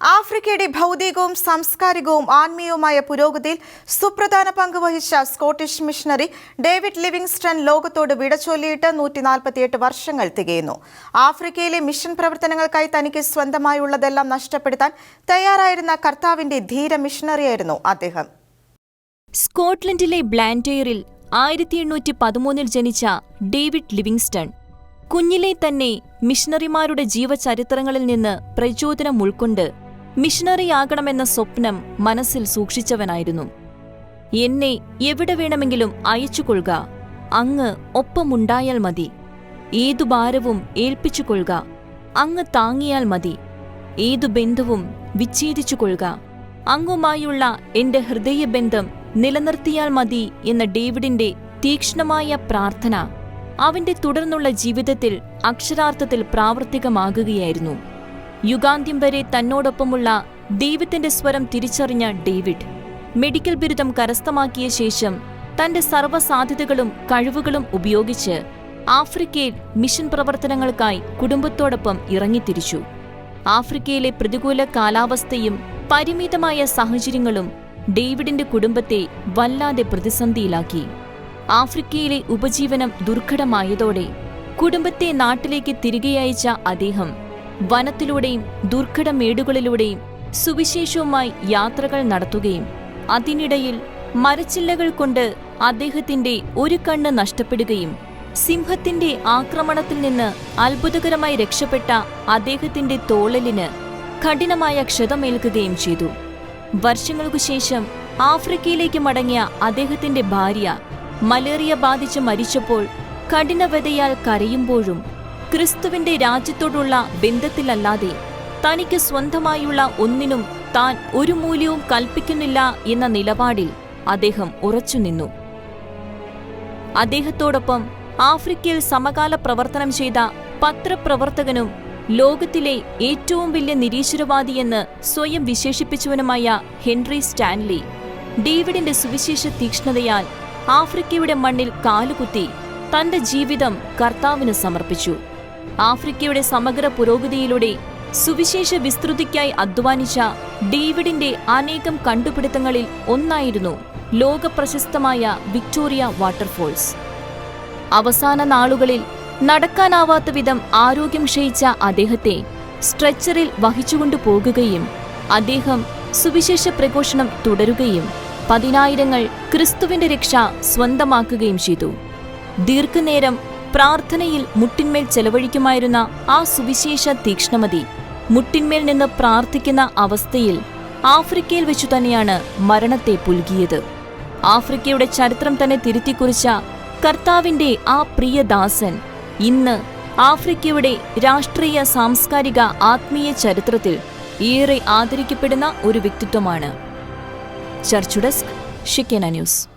ആഫ്രിക്കയുടെ ഭൗതികവും സാംസ്കാരികവും ആത്മീയവുമായ പുരോഗതിയിൽ സുപ്രധാന പങ്ക് വഹിച്ച സ്കോട്ടിഷ് മിഷണറി ഡേവിഡ് ലിവിങ്സ്റ്റൺ ലോകത്തോട് വിടച്ചൊല്ലിയിട്ട് നൂറ്റി നാൽപ്പത്തിയെട്ട് വർഷങ്ങൾ തികയുന്നു. ആഫ്രിക്കയിലെ മിഷൻ പ്രവർത്തനങ്ങൾക്കായി തനിക്ക് സ്വന്തമായുള്ളതെല്ലാം നഷ്ടപ്പെടുത്താൻ തയ്യാറായിരുന്ന കർത്താവിന്റെ ധീര മിഷണറിയായിരുന്നു അദ്ദേഹം. സ്കോട്ട്ലൻഡിലെ ബ്ലാൻഡെയറിൽ ആയിരത്തി എണ്ണൂറ്റി പതിമൂന്നിൽ ജനിച്ച ഡേവിഡ് ലിവിങ്സ്റ്റൺ കുഞ്ഞിലെ തന്നെ മിഷണറിമാരുടെ ജീവചരിത്രങ്ങളിൽ നിന്ന് പ്രചോദനം ഉൾക്കൊണ്ട് മിഷണറിയാകണമെന്ന സ്വപ്നം മനസ്സിൽ സൂക്ഷിച്ചവനായിരുന്നു. എന്നെ എവിടെ വേണമെങ്കിലും അയച്ചുകൊള്ളുക. അങ്ങ് ഒപ്പമുണ്ടായാൽ മതി. ഏതു ഭാരവും ഏൽപ്പിച്ചുകൊള്ളുക. അങ്ങ് താങ്ങിയാൽ മതി. ഏതു ബന്ധവും വിച്ഛേദിച്ചുകൊള്ളുക. അങ്ങുമായുള്ള എന്റെ ഹൃദയബന്ധം നിലനിർത്തിയാൽ മതി എന്ന ഡേവിഡിന്റെ തീക്ഷ്ണമായ പ്രാർത്ഥന അവന്റെ തുടർന്നുള്ള ജീവിതത്തിൽ അക്ഷരാർത്ഥത്തിൽ പ്രാവർത്തികമാകുകയായിരുന്നു. യുഗാന്ത്യം വരെ തന്നോടൊപ്പമുള്ള ദൈവത്തിന്റെ സ്വരം തിരിച്ചറിഞ്ഞ ഡേവിഡ്. മെഡിക്കൽ ബിരുദം കരസ്ഥമാക്കിയ ശേഷം തന്റെ സർവസാധ്യതകളും കഴിവുകളും ഉപയോഗിച്ച് ആഫ്രിക്കയിൽ മിഷൻ പ്രവർത്തനങ്ങൾക്കായി കുടുംബത്തോടൊപ്പം ഇറങ്ങിത്തിരിച്ചു. ആഫ്രിക്കയിലെ പ്രതികൂല കാലാവസ്ഥയും പരിമിതമായ സാഹചര്യങ്ങളും ഡേവിഡിന്റെ കുടുംബത്തെ വല്ലാതെ പ്രതിസന്ധിയിലാക്കി. ആഫ്രിക്കയിലെ ഉപജീവനം ദുർഘടമായതോടെ കുടുംബത്തെ നാട്ടിലേക്ക് തിരികെ അയച്ച അദ്ദേഹം വനത്തിലൂടെയും ദുർഘട മേടുകളിലൂടെയും സുവിശേഷവുമായി യാത്രകൾ നടത്തുകയും അതിനിടയിൽ മരച്ചില്ലകൾ കൊണ്ട് അദ്ദേഹത്തിന്റെ ഒരു കണ്ണ് നഷ്ടപ്പെടുകയും സിംഹത്തിന്റെ ആക്രമണത്തിൽ നിന്ന് അത്ഭുതകരമായി രക്ഷപ്പെട്ട അദ്ദേഹത്തിന്റെ തോളലിന് കഠിനമായ ക്ഷതമേൽക്കുകയും ചെയ്തു. വർഷങ്ങൾക്കു ശേഷം ആഫ്രിക്കയിലേക്ക് മടങ്ങിയ അദ്ദേഹത്തിന്റെ ഭാര്യ മലേറിയ ബാധിച്ച് മരിച്ചപ്പോൾ കഠിനവതയാൽ കരയുമ്പോഴും ക്രിസ്തുവിന്റെ രാജ്യത്തോടുള്ള ബന്ധത്തിലല്ലാതെ തനിക്ക് സ്വന്തമായുള്ള ഒന്നിനും താൻ ഒരു മൂല്യവും കൽപ്പിക്കുന്നില്ല എന്ന നിലപാടിൽ അദ്ദേഹം ഉറച്ചുനിന്നു. അദ്ദേഹത്തോടൊപ്പം ആഫ്രിക്കയിൽ സമകാല പ്രവർത്തനം ചെയ്ത പത്രപ്രവർത്തകനും ലോകത്തിലെ ഏറ്റവും വലിയ നിരീശ്വരവാദിയെന്ന് സ്വയം വിശേഷിപ്പിച്ചവനുമായ ഹെൻറി സ്റ്റാൻലി ഡേവിഡിന്റെ സുവിശേഷ തീക്ഷ്ണതയാൽ ആഫ്രിക്കയുടെ മണ്ണിൽ കാലുകുത്തി തന്റെ ജീവിതം കർത്താവിന് സമർപ്പിച്ചു. ആഫ്രിക്കയുടെ സമഗ്ര പുരോഗതിയിലൂടെ സുവിശേഷ വിസ്തൃതിക്കായി അധ്വാനിച്ച ഡേവിഡിന്റെ അനേകം കണ്ടുപിടുത്തങ്ങളിൽ ഒന്നായിരുന്നു ലോകപ്രശസ്തമായ വിക്ടോറിയ വാട്ടർഫോൾസ്. അവസാന നാളുകളിൽ നടക്കാനാവാത്ത വിധം ആരോഗ്യം ക്ഷയിച്ച അദ്ദേഹത്തെ സ്ട്രെച്ചറിൽ വഹിച്ചുകൊണ്ടു പോകുകയും അദ്ദേഹം സുവിശേഷ പ്രഘോഷണം തുടരുകയും പതിനായിരങ്ങൾ ക്രിസ്തുവിന്റെ രക്ഷ സ്വന്തമാക്കുകയും ചെയ്തു. ദീർഘനേരം പ്രാർത്ഥനയിൽ മുട്ടിന്മേൽ ചെലവഴിക്കുമായിരുന്ന ആ സുവിശേഷ തീക്ഷ്ണമതി മുട്ടിന്മേൽ നിന്ന് പ്രാർത്ഥിക്കുന്ന അവസ്ഥയിൽ ആഫ്രിക്കയിൽ വെച്ചു തന്നെയാണ് മരണത്തെ പുൽകിയത്. ആഫ്രിക്കയുടെ ചരിത്രം തന്നെ തിരുത്തിക്കുറിച്ച കർത്താവിന്റെ ആ പ്രിയദാസൻ ഇന്ന് ആഫ്രിക്കയുടെ രാഷ്ട്രീയ സാംസ്കാരിക ആത്മീയ ചരിത്രത്തിൽ ഏറെ ആദരിക്കപ്പെടുന്ന ഒരു വ്യക്തിത്വമാണ്. ചർച്ച് ഡെസ്ക് ഷിക്കന ന്യൂസ്.